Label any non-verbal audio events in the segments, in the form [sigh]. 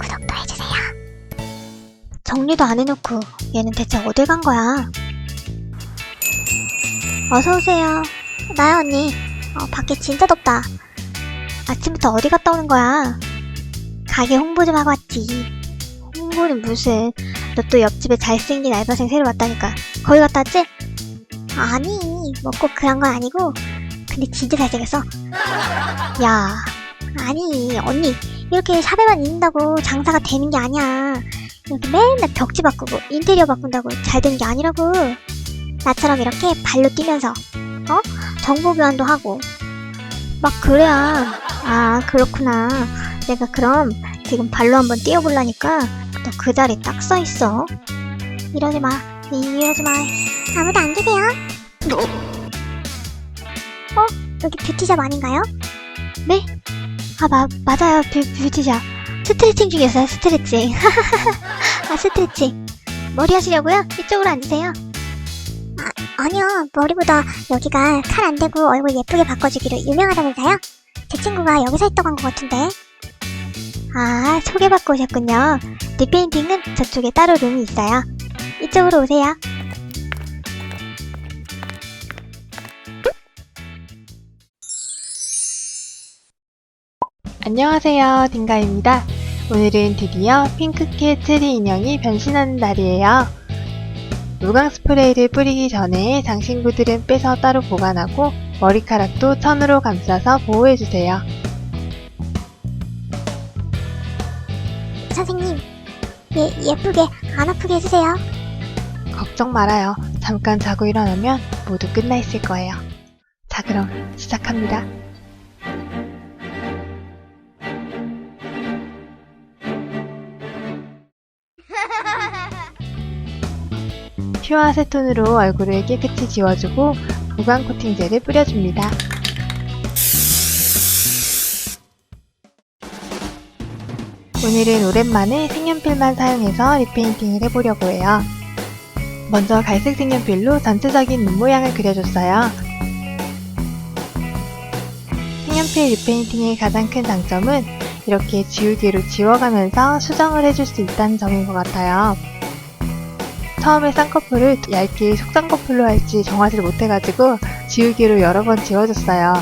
구독도 해주세요. 정리도 안 해놓고 얘는 대체 어딜 간 거야? 어서오세요. 나야 언니. 어, 밖에 진짜 덥다. 아침부터 어디 갔다 오는 거야? 가게 홍보 좀 하고 왔지. 홍보는 무슨. 너 또 옆집에 잘생긴 알바생 새로 왔다니까. 거기 갔다 왔지? 아니, 뭐 꼭 그런 건 아니고. 근데 진짜 잘생겼어. 야, 아니, 언니. 이렇게 샵에만 있는다고 장사가 되는 게 아니야. 이렇게 맨날 벽지 바꾸고 인테리어 바꾼다고 잘 되는 게 아니라고. 나처럼 이렇게 발로 뛰면서, 어? 정보 교환도 하고. 막 그래야. 아, 그렇구나. 내가 그럼 지금 발로 한번 뛰어보려니까 너 그 자리 딱서 있어. 이러지 마. 이러지 마. 아무도 안 계세요? 어? 여기 뷰티샵 아닌가요? 네? 아, 마, 맞아요. 뷰, 뷰티샵. 스트레칭 중이었어요, 스트레칭. [laughs] 아, 스트레칭. 머리 하시려고요? 이쪽으로 앉으세요. 아, 아니요. 머리보다 여기가 칼 안 대고 얼굴 예쁘게 바꿔주기로 유명하다면서요? 제 친구가 여기서 했다고 한 것 같은데. 아, 소개받고 오셨군요. 리페인팅은 저쪽에 따로 룸이 있어요. 이쪽으로 오세요. 안녕하세요, 딩가입니다. 오늘은 드디어 핑크캣 트리 인형이 변신하는 날이에요. 무광 스프레이를 뿌리기 전에 장신구들은 빼서 따로 보관하고 머리카락도 천으로 감싸서 보호해주세요. 선생님, 예, 예쁘게 안 아프게 해주세요. 걱정 말아요. 잠깐 자고 일어나면 모두 끝나 있을 거예요. 자, 그럼 시작합니다. [laughs] 퓨어 세톤으로 얼굴을 깨끗이 지워주고 무광 코팅제를 뿌려줍니다. 오늘은 오랜만에 색연필만 사용해서 리페인팅을 해보려고 해요. 먼저 갈색 색연필로 전체적인 눈 모양을 그려줬어요. 색연필 리페인팅의 가장 큰 장점은 이렇게 지우개로 지워가면서 수정을 해줄 수 있다는 점인 것 같아요. 처음에 쌍꺼풀을 얇게 속쌍꺼풀로 할지 정하지를 못해가지고 지우개로 여러 번 지워줬어요.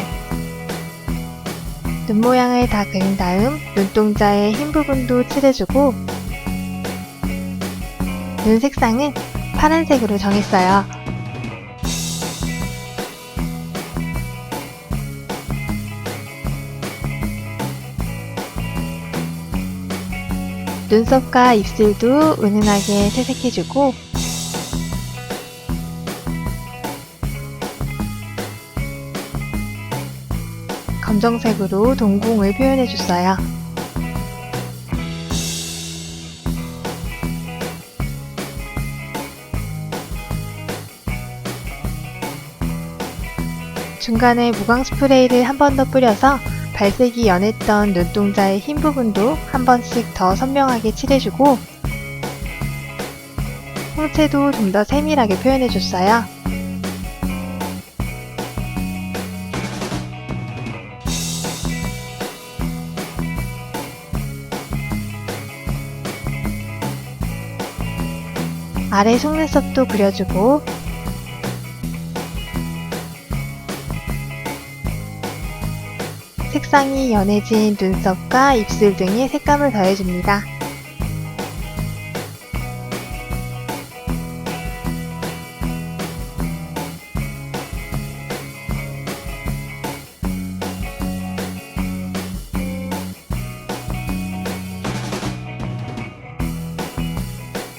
눈 모양을 다 그린 다음 눈동자의 흰 부분도 칠해주고 눈 색상은 파란색으로 정했어요. 눈썹과 입술도 은은하게 채색해주고 검정색으로 동공을 표현해줬어요. 중간에 무광 스프레이를 한 번 더 뿌려서 발색이 연했던 눈동자의 흰 부분도 한 번씩 더 선명하게 칠해주고 홍채도 좀 더 세밀하게 표현해줬어요. 아래 속눈썹도 그려주고 색상이 연해진 눈썹과 입술 등에 색감을 더해줍니다.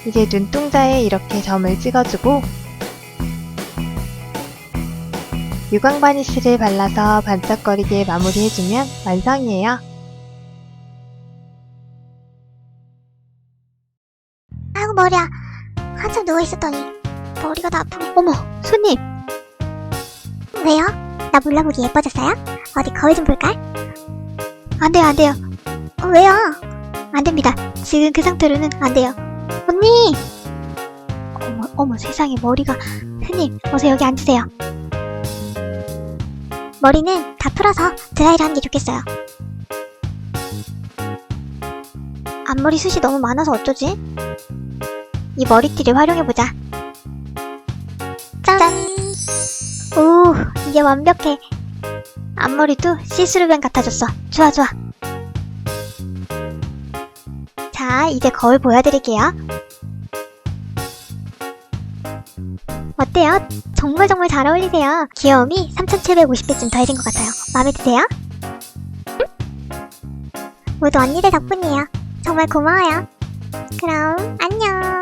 이제 눈동자에 이렇게 점을 찍어주고 유광 바니쉬를 발라서 반짝거리게 마무리해주면 완성이에요. 아이고 머리야. 한참 누워 있었더니 머리가 다 아프네. 어머, 손님. 왜요? 나 몰라보기 예뻐졌어요? 어디 거울 좀 볼까? 안 돼요, 안 돼요. 어, 왜요? 안 됩니다. 지금 그 상태로는 안 돼요. 언니! 어머, 어머, 세상에 머리가. 손님, 어서 여기 앉으세요. 머리는 다 풀어서 드라이를 하는 게 좋겠어요. 앞머리 숱이 너무 많아서 어쩌지? 이 머리띠를 활용해보자. 짠! 오, 이제 완벽해. 앞머리도 시스루뱅 같아졌어. 좋아, 좋아. 자, 이제 거울 보여드릴게요. 어때요? 정말 정말 잘 어울리세요. 귀여움이 3750배쯤 더해진 것 같아요. 마음에 드세요? 모두 언니들 덕분이에요. 정말 고마워요. 그럼 안녕.